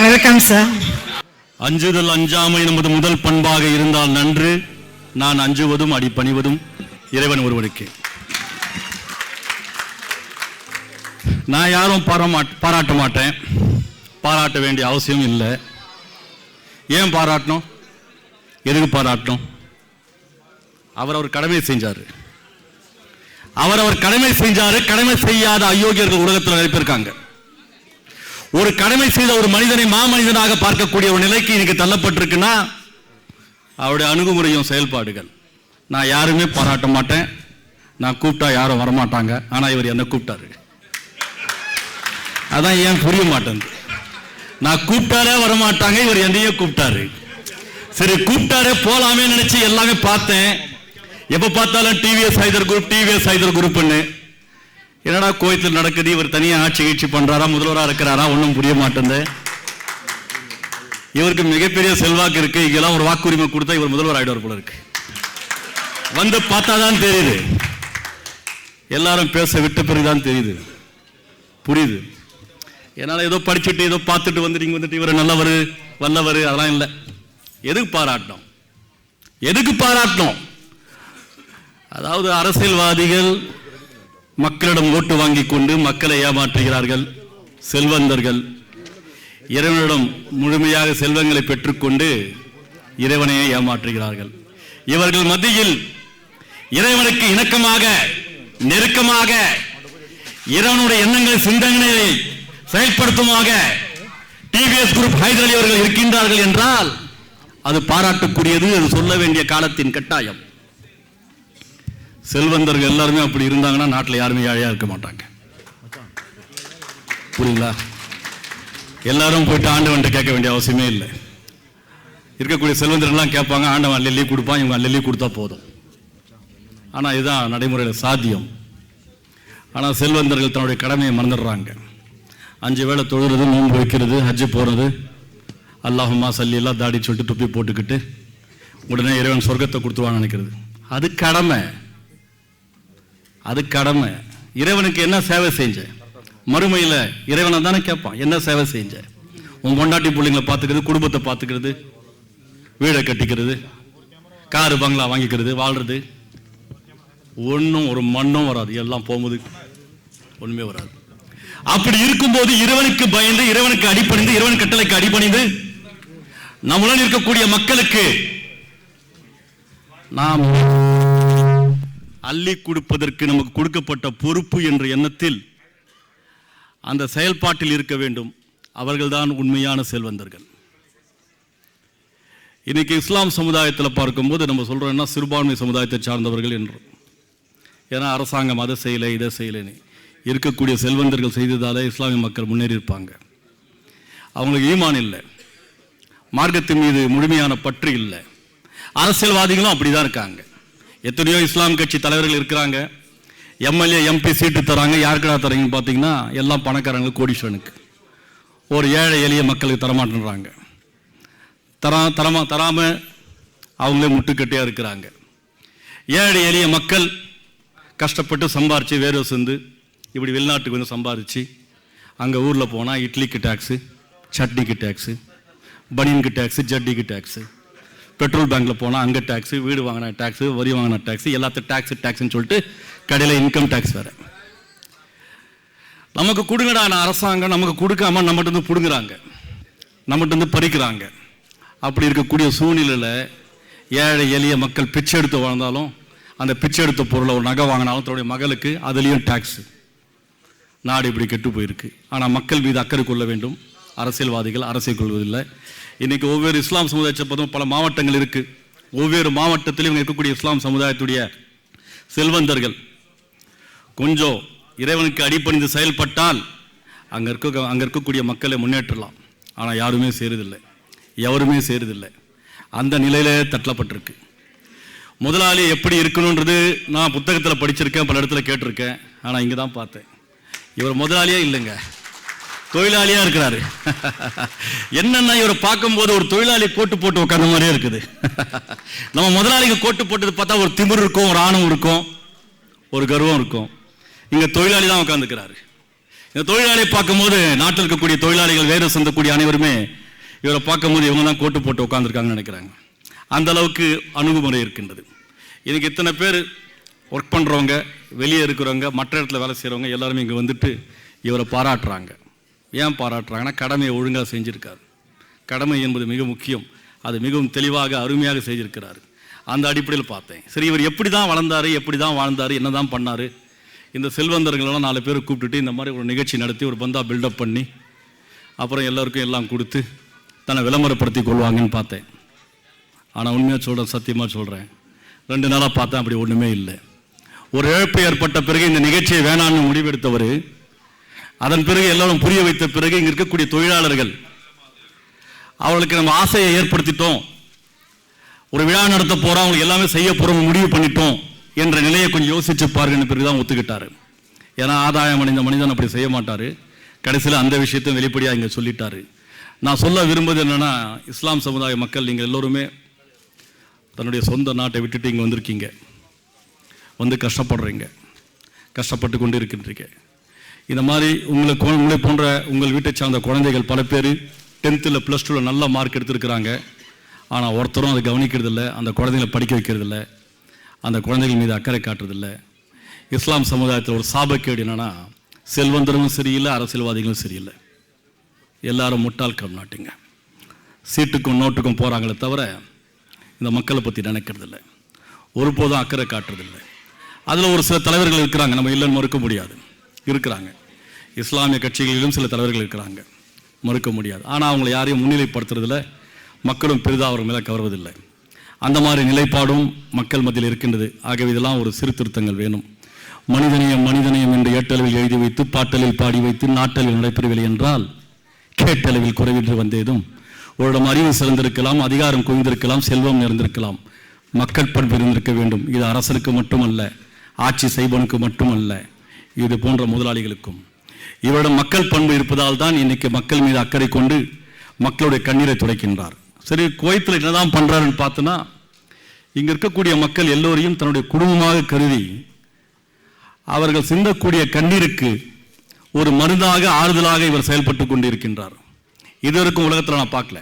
Welcome sir அஞ்சுதல் அஞ்சாமை நமது முதல் பண்பாக இருந்தால் நன்று. நான் அஞ்சுவதும் அடிபணிவதும் இறைவன் ஒருவனுக்கு நான் யாரும் பாராட்ட மாட்டேன். பாராட்ட வேண்டிய அவசியம் இல்லை. ஏன் பாராட்டணும்? எதுக்கு பாராட்டணும்? அவர் அவர் கடமை செஞ்சாரு. அவர் அவர் கடமை செஞ்சாரு கடமை செய்யாத அயோக்கியர்கள் உலகத்தில் நிறைய பேர் இருக்காங்க. ஒரு கடமை செய்த ஒரு மனிதனை மாமனிதனாக பார்க்கக்கூடிய ஒரு நிலைக்கு இன்னைக்கு தள்ளப்பட்டிருக்குன்னா அவருடைய அணுகுமுறையும் செயல்பாடுகள். நான் யாருமே பாராட்ட மாட்டேன். நான் கூப்பிட்டா யாரும் வரமாட்டாங்க. ஆனால் இவர் என்ன கூப்பிட்டாரு. அதான் ஏன் புரிய மாட்டேன் நான் கூப்பிட்டாரே வரமாட்டாங்க இவர் என்னையே கூப்பிட்டாரு. சரி கூப்பிட்டாரே போலாமே நினைச்சு எல்லாமே பார்த்தேன். எப்ப பார்த்தாலும் TVS Hyder group TVS Hyder குரூப்னு என்னடா கோயத்தில் நடக்குது? இவர் தனியாக ஆட்சி கீழ்ச்சி பண்றாரா? முதல்வரா இருக்கிறாரா? ஒன்றும் புரிய மாட்டேங்குது. இவருக்கு மிகப்பெரிய செல்வாக்கு இருக்கு. இங்கெல்லாம் ஒரு வாக்குரிமை கொடுத்தா இவர் முதல்வர் ஆயிடுவார் போல இருக்கு. வந்து பார்த்தா தான் தெரியுது. எல்லாரும் பேச விட்ட பிறகுதான் தெரியுது. புரியுது. என்னால ஏதோ படிச்சுட்டு ஏதோ பார்த்துட்டு வந்துட்டு வந்துட்டு இவர் நல்லவர் வல்லவர் அதெல்லாம் இல்லை. எதுக்கு பாராட்டணும்? எதுக்கு பாராட்டணும்? அதாவது அரசியல்வாதிகள் மக்களிடம் ஓட்டு வாங்கி கொண்டு மக்களை ஏமாற்றுகிறார்கள் செல்வந்தர்கள். இறைவனிடம் முழுமையாக செல்வங்களை பெற்றுக்கொண்டு இறைவனையை ஏமாற்றுகிறார்கள். இவர்கள் மத்தியில் இறைவனுக்கு இணக்கமாக நெருக்கமாக இறைவனுடைய எண்ணங்கள் சிந்தனைகளை செயல்படுத்துமாக டிவிஎஸ் குரூப் ஹைதராலி அவர்கள் இருக்கின்றார்கள் என்றால் அது பாராட்டக்கூடியது அது சொல்ல வேண்டிய காலத்தின் கட்டாயம். செல்வந்தர்கள் எல்லாருமே அப்படி இருந்தாங்கன்னா நாட்டில் யாருமே ஏழையாக இருக்க மாட்டாங்க. புரியுங்களா? எல்லாரும் போயிட்டு ஆண்டவன்ட்ட கேட்க வேண்டிய அவசியமே இல்லை. இருக்கக்கூடிய செல்வந்தர்கள்லாம் கேட்பாங்க ஆண்டவன் அல்லி கொடுப்பான் இவங்க அல்லி கொடுத்தா போதும். ஆனால் இதுதான் நடைமுறையில் சாத்தியம். ஆனால் செல்வந்தர்கள் தன்னுடைய கடமையை மறந்துடுறாங்க. அஞ்சு வேளை தொழுறது நோன்பு வைக்கிறது ஹஜ்ஜு போகிறது அல்லாஹுமா சல்லி எல்லாம் தாடி சொல்லிட்டு துப்பி போட்டுக்கிட்டு உடனே இறைவன் சொர்க்கத்தை கொடுத்துருவான்னு நினைக்கிறது. அது கடமை. அது கடமை. இறைவனுக்கு என்ன சேவை செஞ்ச? மறுமையில் இறைவனை தானே கேட்பான் என்ன சேவை செஞ்ச? உன் பொண்டாட்டி பிள்ளைங்களை பார்த்துக்கிறது குடும்பத்தை பார்த்துக்கிறது வீடை கட்டிக்கிறது காரு பங்களா வாங்கிக்கிறது வாழ்றது. ஒன்றும் ஒரு மண்ணும் வராது எல்லாம் போகும்போது ஒண்ணுமே வராது. அப்படி இருக்கும்போது இறைவனுக்கு பயந்து இறைவனுக்கு அடிபணிந்து இறைவன் கட்டளைக்கு அடிப்பணிந்து நம்முடன் இருக்கக்கூடிய மக்களுக்கு நாம் அள்ளி கொடுப்பதற்கு நமக்கு கொடுக்கப்பட்ட பொறுப்பு என்ற எண்ணத்தில் அந்த செயல்பாட்டில் இருக்க வேண்டும். அவர்கள்தான் உண்மையான செல்வந்தர்கள். இன்றைக்கி இஸ்லாம் சமுதாயத்தில் பார்க்கும்போது நம்ம சொல்கிறோம்னா சிறுபான்மை சமுதாயத்தை சார்ந்தவர்கள் என்றும் ஏன்னா அரசாங்கம் அதை செய்யலை இதை செய்யலைன்னு. இருக்கக்கூடிய செல்வந்தர்கள் செய்ததாலே இஸ்லாமிய மக்கள் முன்னேறி இருப்பாங்க அவங்களுக்கு ஈமான் இல்லை. மார்க்கத்தின் மீது முழுமையான பற்று இல்லை. அரசியல்வாதிகளும் அப்படி தான் இருக்காங்க. எத்தனையோ இஸ்லாம் கட்சி தலைவர்கள் இருக்கிறாங்க. எம்எல்ஏ எம்பி சீட்டு தராங்க. யாருக்கடா தரீங்கன்னு பார்த்தீங்கன்னா எல்லாம் பணக்காரங்களுக்கு கோடீஸ்வரனுக்கு. ஒரு ஏழை எளிய மக்களுக்கு தரமாட்டேன்றாங்க தரா தரமா தராமல் அவங்களே முட்டுக்கட்டையாக இருக்கிறாங்க. ஏழை எளிய மக்கள் கஷ்டப்பட்டு சம்பாரித்து வேறு செஞ்சு இப்படி வெளிநாட்டுக்கு வந்து சம்பாரித்து அங்கே ஊரில் போனால் இட்லிக்கு டேக்ஸு சட்னிக்கு டேக்ஸு பனியனுக்கு டேக்ஸு ஜட்டிக்கு டேக்ஸு பெட்ரோல் பேங்க்கில் போனால் அங்கே டேக்ஸு வீடு வாங்கின டேக்ஸு வரி வாங்கின டேக்ஸு எல்லாத்தையும் டேக்ஸு டேக்ஸ்னு சொல்லிட்டு கடையில் இன்கம் டேக்ஸ் வேறு. நமக்கு கொடுங்கடான அரசாங்கம் நமக்கு கொடுக்காம நம்மகிட்ட வந்து பிடுங்குறாங்க. நம்மகிட்ட வந்து பறிக்கிறாங்க. அப்படி இருக்கக்கூடிய சூழ்நிலையில் ஏழை எளிய மக்கள் பிச்சை எடுத்து வாழ்ந்தாலும் அந்த பிச்சை எடுத்த பொருளை ஒரு நகை வாங்கினாலும் தன்னுடைய மகளுக்கு அதுலேயும் டேக்ஸ் நாடு இப்படி கெட்டு போயிருக்கு. ஆனால் மக்கள் மீது அக்கறை கொள்ள வேண்டும். அரசியல்வாதிகள் அரசியல் கொள்வதில்லை. இன்றைக்கி ஒவ்வொரு இஸ்லாம் சமுதாயத்தை பார்த்தோம் பல மாவட்டங்கள் இருக்குது ஒவ்வொரு மாவட்டத்திலும் இவங்க இருக்கக்கூடிய இஸ்லாம் சமுதாயத்துடைய செல்வந்தர்கள். கொஞ்சம் இறைவனுக்கு அடிப்பணிந்து செயல்பட்டால் அங்கே இருக்க அங்கே இருக்கக்கூடிய மக்களை முன்னேற்றலாம். ஆனால் யாருமே சேருதில்லை. எவருமே சேருதில்லை. அந்த நிலையிலே தட்டப்பட்டிருக்கு. முதலாளி எப்படி இருக்கணுன்றது நான் புத்தகத்தில் படிச்சிருக்கேன் பல இடத்துல கேட்டிருக்கேன். ஆனால் இங்கே தான் பார்த்தேன். இவர் முதலாளியே இல்லைங்க. தொழிலாளியாக இருக்கிறாரு. என்னென்னா இவரை பார்க்கும்போது ஒரு தொழிலாளி கோட்டு போட்டு உட்காந்த மாதிரியே இருக்குது. நம்ம முதலாளிக்கு கோட்டு போட்டது பார்த்தா ஒரு திமிர் இருக்கும் ஒரு ஆணவம் இருக்கும் ஒரு கர்வம் இருக்கும். இங்கே தொழிலாளி தான் உட்காந்துக்கிறாரு இந்த தொழிலாளியை பார்க்கும்போது நாட்டில் இருக்கக்கூடிய தொழிலாளிகள் வேறு சந்தக்கூடிய அனைவருமே இவரை பார்க்கும்போது இவங்க தான் கோட்டு போட்டு உட்காந்துருக்காங்கன்னு நினைக்கிறாங்க. அந்த அளவுக்கு அணுகுமுறை இருக்கின்றது. இதுக்கு இத்தனை பேர் ஒர்க் பண்ணுறவங்க வெளியே இருக்கிறவங்க மற்ற இடத்துல வேலை செய்கிறவங்க எல்லாருமே இங்கே வந்துட்டு இவரை பாராட்டுறாங்க. ஏன் பாராட்டுறாங்கன்னா கடமையை ஒழுங்காக செஞ்சுருக்காரு. கடமை என்பது மிக முக்கியம். அது மிகவும் தெளிவாக அருமையாக செய்திருக்கிறார். அந்த அடிப்படையில் பார்த்தேன். சரி இவர் எப்படி தான் வளர்ந்தார் எப்படி தான் வாழ்ந்தார் என்ன தான் பண்ணார்? இந்த செல்வந்தர்களெல்லாம் நாலு பேர் கூப்பிட்டுட்டு இந்த மாதிரி ஒரு நிகழ்ச்சி நடத்தி ஒரு பந்தா பில்டப் பண்ணி அப்புறம் எல்லாருக்கும் எல்லாம் கொடுத்து தன்னை விளம்பரப்படுத்தி கொள்வாங்கன்னு பார்த்தேன். ஆனால் உண்மையாக சொல்கிறேன் சத்தியமாக சொல்கிறேன் ரெண்டு நாளாக பார்த்தேன் அப்படி ஒன்றுமே இல்லை. ஒரு இழப்பு ஏற்பட்ட பிறகு இந்த நிகழ்ச்சியை வேணான்னு முடிவெடுத்தவர் அதன் பிறகு எல்லாரும் புரிய வைத்த பிறகு இங்கே இருக்கக்கூடிய தொழிலாளர்கள் அவர்களுக்கு நம்ம ஆசையை ஏற்படுத்திட்டோம். ஒரு விழா நடத்த போகிறோம் அவங்களுக்கு எல்லாமே செய்ய போகிறோம் முடிவு பண்ணிட்டோம் என்ற நிலையை கொஞ்சம் யோசிச்சு பாருங்கன்னு பிறகு தான் ஒத்துக்கிட்டாரு. ஏன்னா ஆதாயம் அடைந்த மனிதன் அப்படி செய்ய மாட்டார். கடைசியில் அந்த விஷயத்தையும் வெளிப்படையாக இங்கே சொல்லிட்டாரு. நான் சொல்ல விரும்புவது என்னென்னா இஸ்லாம் சமுதாய மக்கள் நீங்கள் எல்லோருமே தன்னுடைய சொந்த நாட்டை விட்டுட்டு இங்கே வந்திருக்கீங்க. வந்து கஷ்டப்படுறீங்க. கஷ்டப்பட்டு கொண்டு இருக்கின்றீங்க இந்த மாதிரி உங்களை உங்களை போன்ற உங்கள் வீட்டை சார்ந்த குழந்தைகள் பல பேர் டென்த்தில் ப்ளஸ் டூவில் நல்ல மார்க் எடுத்திருக்கிறாங்க. ஆனால் ஒருத்தரும் அதை கவனிக்கிறதில்ல அந்த குழந்தைகளை படிக்க வைக்கிறதில்ல அந்த குழந்தைகள் மீது அக்கறை காட்டுறதில்ல. இஸ்லாம் சமுதாயத்தில் ஒரு சாபக்கேடு என்னென்னா செல்வந்தரும் சரியில்லை அரசியல்வாதிகளும் சரியில்லை. எல்லாரும் முட்டாள் கம் நாட்டுங்க. சீட்டுக்கும் நோட்டுக்கும் போகிறாங்களே தவிர இந்த மக்களை பற்றி நினைக்கிறதில்ல. ஒருபோதும் அக்கறை காட்டுறதில்லை. அதில் ஒரு சில தலைவர்கள் இருக்கிறாங்க நம்ம இல்லைன்னு மறுக்க முடியாது. இருக்கிறாங்க. இஸ்லாமிய கட்சிகளிலும் சில தலைவர்கள் இருக்கிறாங்க. மறுக்க முடியாது. ஆனால் அவங்களை யாரையும் முன்னிலைப்படுத்துறதில் மக்களும் பெரிதாக அவர் மேலே கவர்வதில்லை. அந்த மாதிரி நிலைப்பாடும் மக்கள் மத்தியில் இருக்கின்றது. ஆகவே இதெல்லாம் ஒரு சீர்திருத்தங்கள் வேணும். மனிதனையும் மனிதனையும் என்று ஏட்டளவில் எழுதி வைத்து பாட்டலில் பாடி வைத்து நாட்டலில் நடைபெறவில்லை என்றால் கேட்டளவில் குறைவின்றி வந்தேதும் உங்களிடம் அறிவு சிறந்திருக்கலாம் அதிகாரம் குவிந்திருக்கலாம் செல்வம் நிறைந்திருக்கலாம். மக்கள் பண்பு இருந்திருக்க வேண்டும். இது அரசருக்கு மட்டுமல்ல ஆட்சி செய்பவனுக்கு மட்டுமல்ல. இது போன்ற முதலாளிகளுக்கும். இவரிடம் மக்கள் பண்பு இருப்பதால் தான் இன்னைக்கு மக்கள் மீது அக்கறை கொண்டு மக்களுடைய கண்ணீரை துடைக்கின்றார். சரி குவைத்தில் என்னதான் பண்றாருன்னு பார்த்தோன்னா இங்கே இருக்கக்கூடிய மக்கள் எல்லோரையும் தன்னுடைய குடும்பமாக கருதி அவர்கள் சிந்தக்கூடிய கண்ணீருக்கு ஒரு மருந்தாக ஆறுதலாக இவர் செயல்பட்டு கொண்டு இருக்கின்றார் இதுவரைக்கும் உலகத்தில் நான் பார்க்கல.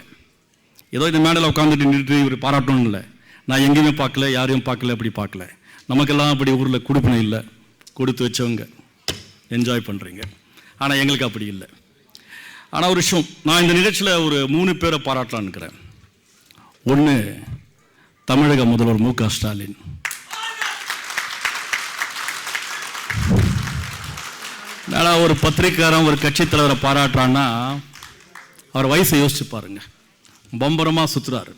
ஏதோ இந்த மேடையில் உட்காந்துட்டு நின்றுட்டு இவர் பாராட்டணும் இல்லை. நான் எங்கேயுமே பார்க்கல யாரையும் பார்க்கல அப்படி பார்க்கல. நமக்கெல்லாம் அப்படி ஊரில் கொடுப்பினை இல்லை. கொடுத்து வச்சவங்க. என்ஜாய் பண்ணுறீங்க ஆனால் எங்களுக்கு அப்படி இல்லை. ஆனால் ஒரு விஷயம் நான் இந்த நிகழ்ச்சியில் ஒரு மூணு பேரை பாராட்டலான்னு இருக்கிறேன் ஒன்று தமிழக முதல்வர் மு க ஸ்டாலின். மேலே ஒரு பத்திரிக்காரன் ஒரு கட்சி தலைவரை பாராட்டுறான்னா அவர் வயசை யோசிச்சு பாருங்க. பம்பரமாக சுற்றுறாரு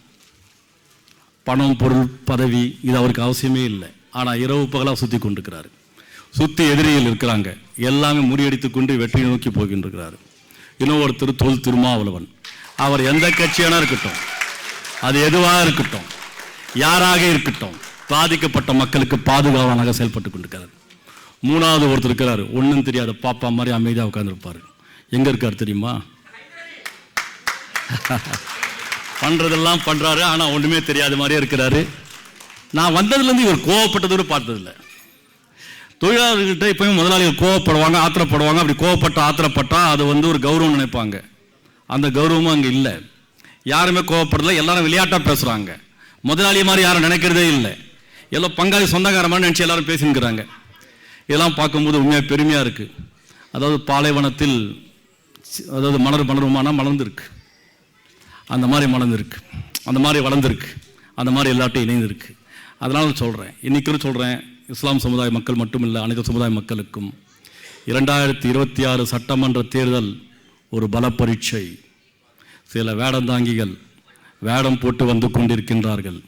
பணம் பொருள் பதவி இது அவருக்கு அவசியமே இல்லை. ஆனால் இரவு பகலாக சுற்றி கொண்டிருக்கிறாரு. சுற்றி எதிரிகள் இருக்கிறாங்க. எல்லாமே முறியடித்து கொண்டு வெற்றியை நோக்கி போகின்றிருக்கிறார். இன்னும் ஒருத்தர் தொல் திருமாவளவன். அவர் எந்த கட்சியான இருக்கட்டும் அது எதுவாக இருக்கட்டும் யாராக இருக்கட்டும் பாதிக்கப்பட்ட மக்களுக்கு பாதுகாவலாக செயல்பட்டு கொண்டிருக்கிறார். மூணாவது ஒருத்தர் இருக்கிறார். ஒன்றும் தெரியாத பாப்பா மாதிரி அமைதியாக உட்காந்துருப்பாரு எங்கே இருக்கார் தெரியுமா? பண்ணுறதெல்லாம் பண்ணுறாரு ஆனால் ஒன்றுமே தெரியாத மாதிரியே இருக்கிறாரு. நான் வந்ததுலேருந்து இவர் கோவப்பட்டதோடு பார்த்ததில்ல. தொழிலாளர்கள்ட்ட எப்பயும் முதலாளிகள் கோவப்படுவாங்க ஆத்திரப்படுவாங்க. அப்படி கோவப்பட்ட ஆத்திரப்பட்டால் அது வந்து ஒரு கௌரவம் நினைப்பாங்க. அந்த கௌரவமும் அங்கே இல்லை. யாருமே கோவப்படல. எல்லாரும் விளையாட்டாக பேசுகிறாங்க முதலாளி மாதிரி யாரும் நினைக்கிறதே இல்லை. எல்லாம் பங்காளி சொந்தக்காரமாக நினச்சி எல்லாரும் பேசினுக்கிறாங்க இதெல்லாம் பார்க்கும்போது உண்மையாக பெருமையாக இருக்குது அதாவது பாலைவனத்தில் அதாவது மலர் மலருமானா மலர்ந்துருக்கு. அந்த மாதிரி மலர்ந்துருக்கு. அந்த மாதிரி வளர்ந்துருக்கு. அந்த மாதிரி எல்லாட்டையும் இணைந்திருக்கு. அதனால சொல்கிறேன் இன்றைக்கும் சொல்கிறேன் இஸ்லாம் சமுதாய மக்கள் மட்டுமில்லை அனைத்து சமுதாய மக்களுக்கும். இரண்டாயிரத்தி இருபத்தி ஆறு சட்டமன்ற தேர்தல் ஒரு பல பரீட்சை சில வேடந்தாங்கிகள் வேடம் போட்டு வந்து கொண்டிருக்கின்றார்கள்.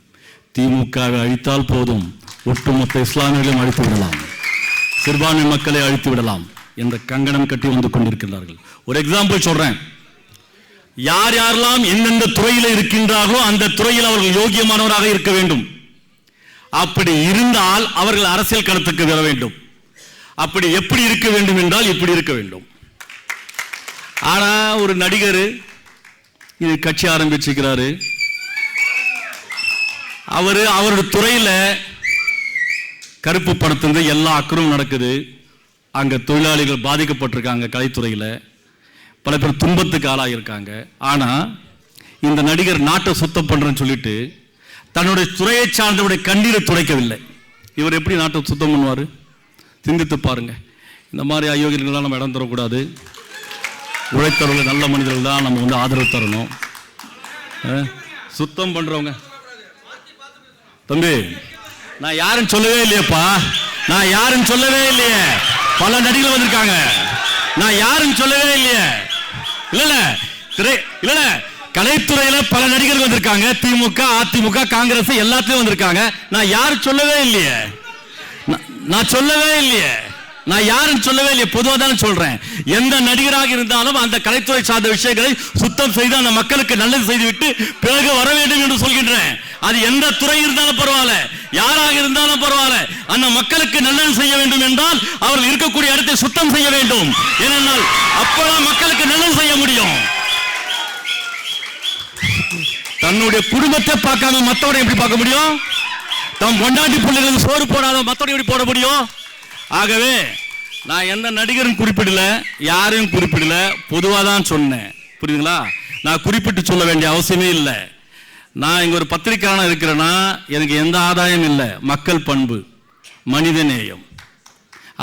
திமுகவை அழித்தால் போதும் ஒட்டுமொத்த இஸ்லாமியர்களையும் அழித்து விடலாம். சிறுபான்மை மக்களை அழித்து விடலாம் என்ற கங்கணம் கட்டி வந்து கொண்டிருக்கிறார்கள் ஒரு எக்ஸாம்பிள் சொல்கிறேன் யார் யாரெல்லாம் எந்தெந்த துறையில் இருக்கின்றார்களோ அந்த துறையில் அவர்கள் யோகியமானவராக இருக்க வேண்டும். அப்படி இருந்தால் அவர்கள் அரசியல் களத்துக்கு வர வேண்டும். அப்படி எப்படி இருக்க வேண்டும் என்றால் இப்படி இருக்க வேண்டும். ஆனா ஒரு நடிகர் இது கட்சி ஆரம்பிச்சுக்கிறாரு அவரு அவருடைய துறையில கருப்பு பணத்திலிருந்து எல்லா அக்கரும் நடக்குது. அங்கே தொழிலாளிகள் பாதிக்கப்பட்டிருக்காங்க கலைத்துறையில். பல பேர் துன்பத்துக்கு ஆளாகியிருக்காங்க ஆனால் இந்த நடிகர் நாட்டை சுத்தம் பண்ணுறேன்னு சொல்லிட்டு தன்னுடைய துறையை சார்ந்தவருடைய கண்ணீரை துடைக்கவில்லை. இவர் எப்படி நாட்டை சுத்தம் பண்ணுவார்? சிந்தித்து பாருங்க. இந்த மாதிரி அயோக்கியர்கள்லாம் நம்ம இடம் தரக்கூடாது. உழைத்தவர்கள் நல்ல மனிதர்கள் தான் நம்ம வந்து ஆதரவு தரணும். சுத்தம் பண்ணுறவங்க தம்பி நான் யாரும் சொல்லவே இல்லையேப்பா. நான் யாரும் சொல்லவே இல்லையே. பல நடிகர்கள் வந்திருக்காங்க. நான் யாரும் சொல்லவே இல்லையே. இல்லைல்ல. திரை இல்லைல்ல. கலைத்துறையில பல நடிகர்கள் வந்திருக்காங்க. திமுக அதிமுக காங்கிரஸ் எல்லாத்துலயும் வந்திருக்காங்க. நான் யாரும் சொல்லவே இல்லையே. நான்- நான் சொல்லவே இல்லையே. நான் யாரும் சொல்லவே இல்லையே. பொதுவாக தானே சொல்றேன். எந்த நடிகராக இருந்தாலும் அந்த கலைத்துறை சார்ந்த விஷயங்களை சுத்தம் செய்து அந்த மக்களுக்கு நல்லது செய்துவிட்டு பிறகு வர வேண்டும் என்று சொல்கின்றேன். அது எந்த துறை இருந்தாலும் பரவாயில்ல. யாராக இருந்தாலும் பரவாயில்ல. அந்த மக்களுக்கு நல்லது செய்ய வேண்டும் என்றால் அவர்கள் இருக்கக்கூடிய இடத்தை சுத்தம் செய்ய வேண்டும். ஏனென்றால் அப்பதான் மக்களுக்கு நல்லது செய்ய முடியும். தன்னுடைய குடும்பத்தை பார்க்காம மத்தவரை எப்படி பார்க்க முடியும்? தம் பொண்டாட்டி பிள்ளைகளுக்கு சோறு போடாத மத்தவரை எப்படி போட முடியும்? ஆகவே நான் எந்த நடிகரும் குறிப்பிடல யாரையும் குறிப்பிடல பொதுவாக தான் சொன்னேன். புரியுதுங்களா? நான் குறிப்பிட்டு சொல்ல வேண்டிய அவசியமே இல்லை. நான் இங்கே ஒரு பத்திரிக்கையான இருக்கிறேன்னா எனக்கு எந்த ஆதாயம் இல்லை. மக்கள் பண்பு மனித நேயம்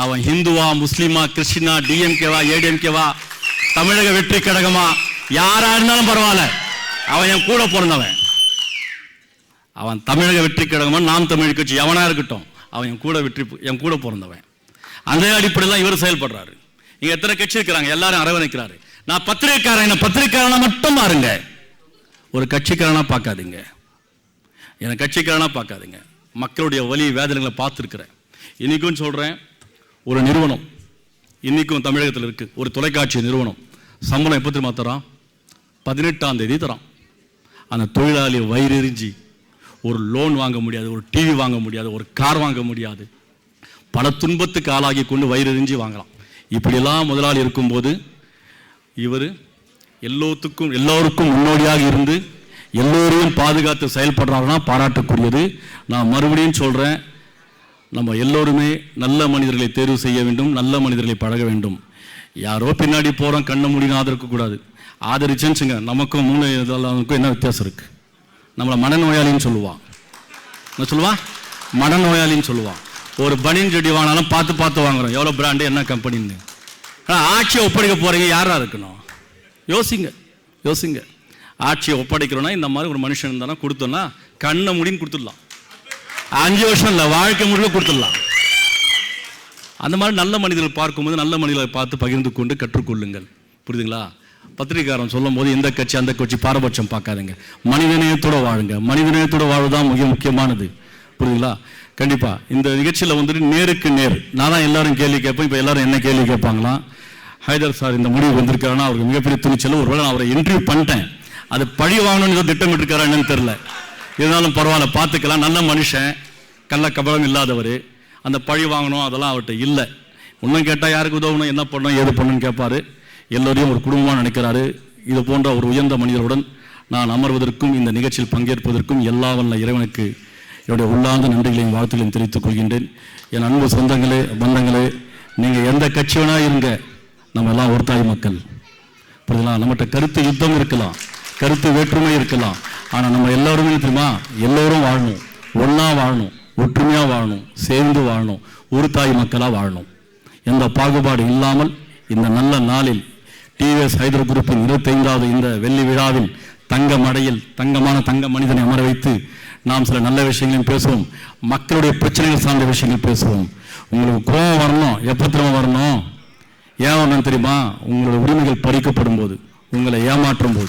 அவன் ஹிந்துவா முஸ்லீமா கிறிஸ்டினா டிஎம்கேவா ஏடிஎம்கேவா தமிழக வெற்றி கழகமா யாரா இருந்தாலும் பரவாயில்ல. அவன் என் கூட பிறந்தவன். அவன் தமிழக வெற்றி கழகமா நாம் தமிழ் கட்சி எவனா இருக்கட்டும் அவன் என் கூட வெற்றி என் கூட பிறந்தவன். அந்த அடிப்படையில் தான் இவர் செயல்படுறாரு. இங்க எத்தனை கட்சி இருக்கிறாங்க? எல்லாரும் அரவணைக்கிறாரு. நான் பத்திரிகைக்காரன் என்ன பத்திரிகைக்காரனா மட்டும் பாருங்க. ஒரு கட்சிக்காரனா பார்க்காதீங்க. என்னை கட்சிக்காரனா பார்க்காதீங்க. மக்களுடைய வலி வேதனைகளை பார்த்துருக்குறேன். இன்றைக்கும் சொல்றேன் ஒரு நிறுவனம் இன்னைக்கும் தமிழகத்தில் இருக்கு. ஒரு தொலைக்காட்சி நிறுவனம். சம்பளம் எப்போ திரும்ப தரான்? பதினெட்டாம் தேதி தரான். அந்த தொழிலாளி வயிறெறிஞ்சி ஒரு லோன் வாங்க முடியாது ஒரு டிவி வாங்க முடியாது ஒரு கார் வாங்க முடியாது. பல துன்பத்துக்கு ஆளாகி கொண்டு வயிறெறிஞ்சி வாங்கலாம். இப்படியெல்லாம் முதலாளி இருக்கும்போது இவர் எல்லோத்துக்கும் எல்லோருக்கும் முன்னோடியாக இருந்து எல்லோரையும் பாதுகாத்து செயல்படுறாருன்னா பாராட்டக்கூடியது நான் மறுபடியும் சொல்கிறேன் நம்ம எல்லோருமே நல்ல மனிதர்களை தேர்வு செய்ய வேண்டும் நல்ல மனிதர்களை பழக வேண்டும். யாரோ பின்னாடி போகிறோம் கண்ணை முடியும் இருக்கக்கூடாது. ஆதரிச்சேன்னு நமக்கும் மூளை இதெல்லாமுக்கும் என்ன வித்தியாசம் இருக்குது நம்மளை மனநோயாளின்னு சொல்லுவான். என்ன சொல்லுவான் மனநோயாளின்னு சொல்லுவான். ஒரு பனியன் செடி வாங்கினாலும் பார்த்து பார்த்து வாங்குறோம். எவ்வளோ பிராண்டு என்ன கம்பெனின்னு ஆனால் ஆட்சியை ஒப்படைக்க போகிறீங்க யாரா இருக்கணும்? யோசிங்க. யோசிங்க. ஆட்சியை ஒப்படைக்கிறோன்னா இந்த மாதிரி ஒரு மனுஷன் இருந்தானா கொடுத்தோன்னா கண்ணை முடின்னு கொடுத்துடலாம். அஞ்சு வருஷம் இல்லை வாழ்க்கை முழுக்க கொடுத்துடலாம். அந்த மாதிரி நல்ல மனிதர்கள் பார்க்கும்போது நல்ல மனிதர்களை பார்த்து பகிர்ந்து கொண்டு கற்றுக்கொள்ளுங்கள். புரியுதுங்களா? பத்திரிகாரம் சொல்லும் போது இந்த கட்சி அந்த கட்சி பாரபட்சம் பார்க்காதுங்க. மனிதநேயத்தோட வாழுங்க. மனிதநேயத்தோட வாழ்வுதான் மிக முக்கியமானது. புரியுதுங்களா? கண்டிப்பா. இந்த நிகழ்ச்சியில் வந்துட்டு நேருக்கு நேர். நான் தான் எல்லாரும் கேள்வி கேட்பேன். இப்போ எல்லாரும் என்ன கேள்வி கேட்பாங்களாம் ஹைதர் சார் இந்த முடிவு வந்திருக்காருன்னா அவருக்கு மிகப்பெரிய துணிச்சல். ஒருவேளை நான் அவரை இன்டர்வியூ பண்ணிட்டேன். அது பழி வாங்கணும்னு ஏதோ திட்டமிட்டிருக்காரா என்னன்னு தெரியல. இருந்தாலும் பரவாயில்ல பார்த்துக்கலாம். நல்ல மனுஷன். கள்ள கபலம் இல்லாதவர். அந்த பழி வாங்கணும் அதெல்லாம் அவர்கிட்ட இல்லை. இன்னும் கேட்டால் யாருக்கு உதவணும் என்ன பண்ணணும் ஏது பண்ணணும்னு கேட்பாரு. எல்லோரையும் ஒரு குடும்பமாக நினைக்கிறாரு. இது போன்ற ஒரு உயர்ந்த மனிதருடன் நான் அமர்வதற்கும் இந்த நிகழ்ச்சியில் பங்கேற்பதற்கும் எல்லா வல்ல இறைவனுக்கு என்னுடைய உள்ளார்ந்த நன்றிகளையும் வாழ்த்துகளையும் தெரிவித்துக் கொள்கின்றேன். என் அன்பு சொந்தங்களே பந்தங்களே நீங்கள் எந்த கட்சி வேணா இருங்க. நம்ம எல்லாம் ஒரு தாய் மக்கள். புரியுதுங்களா? நம்மகிட்ட கருத்து யுத்தம் இருக்கலாம் கருத்து வேற்றுமை இருக்கலாம். ஆனால் நம்ம எல்லாருமே தெரியுமா? எல்லோரும் வாழணும். ஒன்றா வாழணும். ஒற்றுமையாக வாழணும். சேர்ந்து வாழணும். ஒரு தாய் மக்களாக வாழணும். எந்த பாகுபாடு இல்லாமல் இந்த நல்ல நாளில் டிவிஎஸ் ஹைதர் குரூப்பின் இருபத்தைந்தாவது இந்த வெள்ளி விழாவில் தங்க மடையில் தங்கமான தங்க மனிதனை அமர வைத்து நாம் சில நல்ல விஷயங்களையும் பேசுவோம். மக்களுடைய பிரச்சனைகள் சார்ந்த விஷயங்கள் பேசுவோம். உங்களுக்கு கோபம் வரணும். எப்போ திரும்ப வரணும்? ஏன் வரணும் தெரியுமா? உங்களோட உரிமைகள் பறிக்கப்படும் போது உங்களை ஏமாற்றும் போது.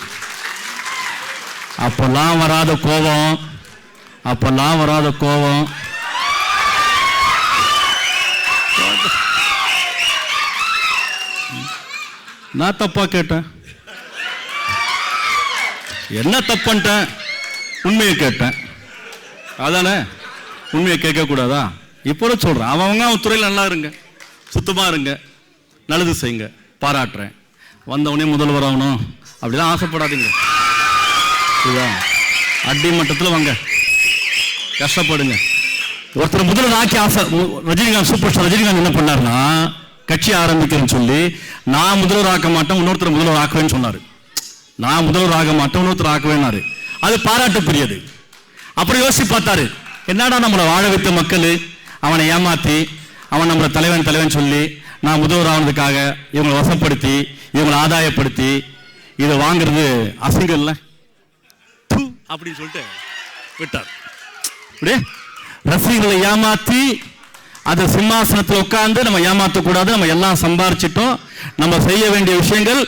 அப்பெல்லாம் வராத கோபம். அப்பெல்லாம் வராத கோபம். நான் தப்பாக கேட்டேன். என்ன தப்புன்ட்டேன்? உண்மையை கேட்டேன். அதானே? உண்மையை கேட்கக்கூடாதா இப்போ சொல்கிறேன் அவன் அவன் துறையில் நல்லா இருங்க. சுத்தமாக இருங்க. நல்லது செய்யுங்க. பாராட்டுறேன். வந்தவனே முதல்வர் ஆகணும். அப்படிலாம் ஆசைப்படாதீங்க. புரியுதா அடிமட்டத்தில் வாங்க. கஷ்டப்படுங்க. ஒருத்தர் முதல்வர் ஆக்கி ஆசை. ரஜினிகாந்த் சூப்பர் ஸ்டார் ரஜினிகாந்த் என்ன பண்ணாருன்னா கட்சி ஆரம்பிக்கிறேன்னு சொல்லி நான் முதல்வர் ஆக்க மாட்டேன் இன்னொருத்தர் முதல்வர் ஆக்குவேன்னு சொன்னார். நான் முதல்வர் ஆக மாட்டேன் இன்னொருத்தர் ஆக்குவேன்னாரு. அது பாராட்டுக்குரியது. அப்புறம் யோசிச்சு பார்த்தாரு. என்னடா நம்மளை வாழ வைத்த மக்கள்? அவனை ஏமாத்தி அவன் நம்மளை தலைவன் தலைவன் சொல்லி நான் முதல்வர் ஆனதுக்காக இவங்களை வசப்படுத்தி இவங்களை ஆதாயப்படுத்தி இதை வாங்குறது அசிங்கம் இல்லை. அப்படின்னு சொல்லிட்டு விட்டார். அப்படியே ரசிகர்களை ஏமாத்தி அது சிம்மாசனத்தில் உட்கார்ந்து நம்ம ஏமாற்றக்கூடாது நம்ம எல்லாம் சம்பாரிச்சிட்டோம். நம்ம செய்ய வேண்டிய விஷயங்கள்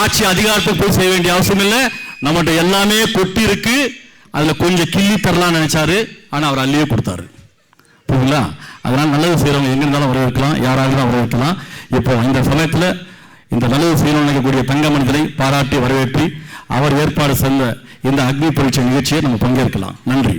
ஆட்சி அதிகாரத்துக்கு போய் செய்ய வேண்டிய அவசியம் இல்லை நம்மகிட்ட எல்லாமே கொட்டி இருக்கு. அதில் கொஞ்சம் கிள்ளி தரலாம்னு நினைச்சாரு. ஆனால் அவர் அள்ளியே கொடுத்தாரு. புரியுங்களா அதனால் நல்லது செய்கிறவங்க எங்க இருந்தாலும் வரவேற்கலாம். யாராக இருந்தாலும் வரவேற்கலாம். இப்போ இந்த சமயத்தில் இந்த நல்லது செய்யணும் நினைக்கக்கூடிய தங்க மனிதரை பாராட்டி வரவேற்றி அவர் ஏற்பாடு செய்த இந்த அக்னி பரீட்சை நிகழ்ச்சியை நம்ம பங்கேற்கலாம். நன்றி.